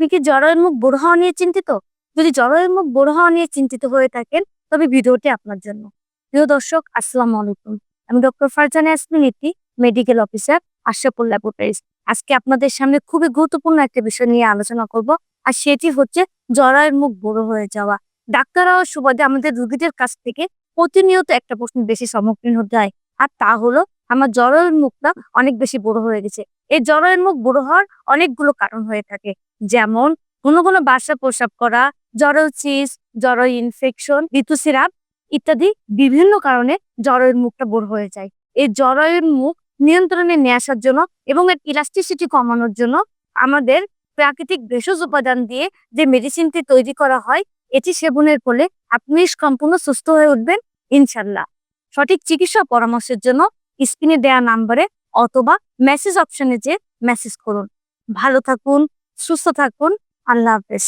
আপনি কি জরায়ুর মুখ বড় হওয়া নিয়ে চিন্তিত? যদি জরায়ুর মুখ বড় হওয়া নিয়ে চিন্তিত হয়ে থাকেন, তবে ভিডিওটি আপনার জন্য। প্রিয় দর্শক, আসসালামু আলাইকুম। আমি ডক্টর ফারজানা ইতি মেডিকেল অফিসার, আশরাফুল ল্যাবরেটরিজ। আজকে আপনাদের সামনে খুবই গুরুত্বপূর্ণ একটা বিষয় নিয়ে আলোচনা করব, আর সেটি হচ্ছে জরায়ুর মুখ বড় হয়ে যাওয়া। ডাক্তাররাও সুবাদে আমাদের রোগীদের কাছ থেকে প্রতিনিয়ত একটা প্রশ্ন বেশি সম্মুখীন হতে হয়, আর তা হলো, আমার জরায়ুর মুখটা অনেক বেশি বড় হয়ে গেছে। এই জরায়ুর মুখ বড় হওয়ার অনেকগুলো কারণ হয়ে থাকে। যেমন কোনো কোনো বাসা প্রসাব করা, জরায়ু চিজ জরায়ু ইনফেকশন ঋতুস্রাব ইত্যাদি বিভিন্ন কারণে জরায়ুর মুখটা বড় হয়ে যায়। এই জরায়ুর মুখ নিয়ন্ত্রণে নিয়ে আসার জন্য এবং এর ইলাস্টিসিটি কমানোর জন্য আমাদের প্রাকৃতিক ভেষজ উপাদান দিয়ে যে মেডিসিনটি তৈরি করা হয়, এটি সেবনের ফলে আপনি সম্পূর্ণ সুস্থ হয়ে উঠবেন, ইনশাল্লাহ। সঠিক চিকিৎসা পরামর্শের জন্য স্ক্রিনে দেওয়া নাম্বারে অথবা মেসেজ অপশনে যে মেসেজ করুন। ভালো থাকুন সুস্থ থাকুন আল্লাহ হাফেজ।